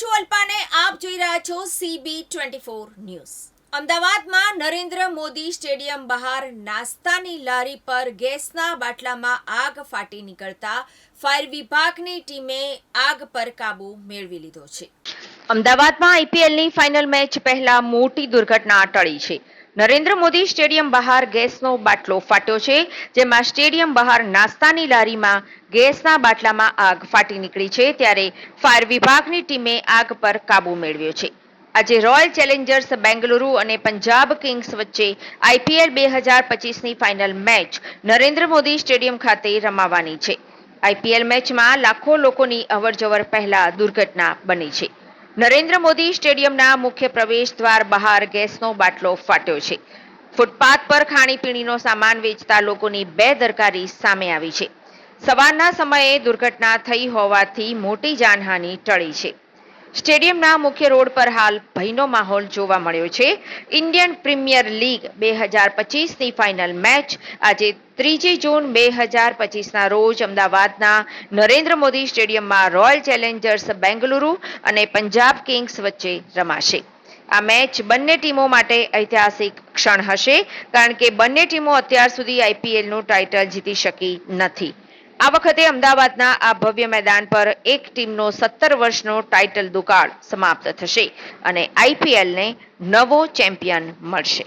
શિલ્પાને આપ જોઈ રહ્યા છો સીબી ટ્વેન્ટી ફોર ન્યૂઝ અમદાવાદમાં નરેન્દ્ર મોદી સ્ટેડિયમ બહાર નાસ્તાની લારી પર ગેસના બાટલામાં આગ ફાટી નીકળતા ફાયર વિભાગની ટીમે આગ પર કાબુ મેળવી લીધો છે. અમદાવાદમાં આઈપીએલની ફાઇનલ મેચ પહેલા મોટી દુર્ઘટના ટળી છે. નરેન્દ્ર મોદી સ્ટેડિયમ બહાર ગેસનો બાટલો ફાટ્યો છે, જેમાં સ્ટેડિયમ બહાર નાસ્તાની લારીમાં ગેસના બાટલામાં આગ ફાટી નીકળી છે, ત્યારે ફાયર વિભાગની ટીમે આગ પર કાબુ મેળવ્યો છે. આજે રોયલ ચેલેન્જર્સ બેંગલુરુ અને પંજાબ કિંગ્સ વચ્ચે આઈપીએલ બે હજાર પચીસની final match Narendra Modi stadium ખાતે રમાવાની છે. આઈપીએલ મેચમાં લાખો લોકોની અવરજવર પહેલા દુર્ઘટના બની છે. નરેન્દ્ર મોદી સ્ટેડિયમના મુખ્ય પ્રવેશ દ્વાર બહાર ગેસનો બાટલો ફાટ્યો છે. ફૂટપાથ પર ખાણીપીણીનો સામાન વેચતા લોકોની બેદરકારી સામે આવી છે. સવારના સમયે દુર્ઘટના થઈ હોવાથી મોટી જાનહાનિ ટળી છે. સ્ટેડિયમના મુખ્ય રોડ પર હાલ ભયનો માહોલ જોવા મળ્યો છે. ઇન્ડિયન પ્રીમિયર લીગ બે હજાર પચીસની ફાઇનલ મેચ આજે ત્રીજી જૂન બે હજાર પચીસના રોજ અમદાવાદના નરેન્દ્ર મોદી સ્ટેડિયમમાં રોયલ ચેલેન્જર્સ બેંગલુરુ અને પંજાબ કિંગ્સ વચ્ચે રમાશે. આ મેચ બંને ટીમો માટે ઐતિહાસિક ક્ષણ હશે, કારણ કે બંને ટીમો અત્યાર સુધી આઈપીએલનું ટાઇટલ જીતી શકી નથી. આ વખતે અમદાવાદના આ ભવ્ય મેદાન પર એક ટીમનો સત્તર વર્ષનો ટાઇટલ દુકાળ સમાપ્ત થશે અને આઈપીએલને નવો ચેમ્પિયન મળશે.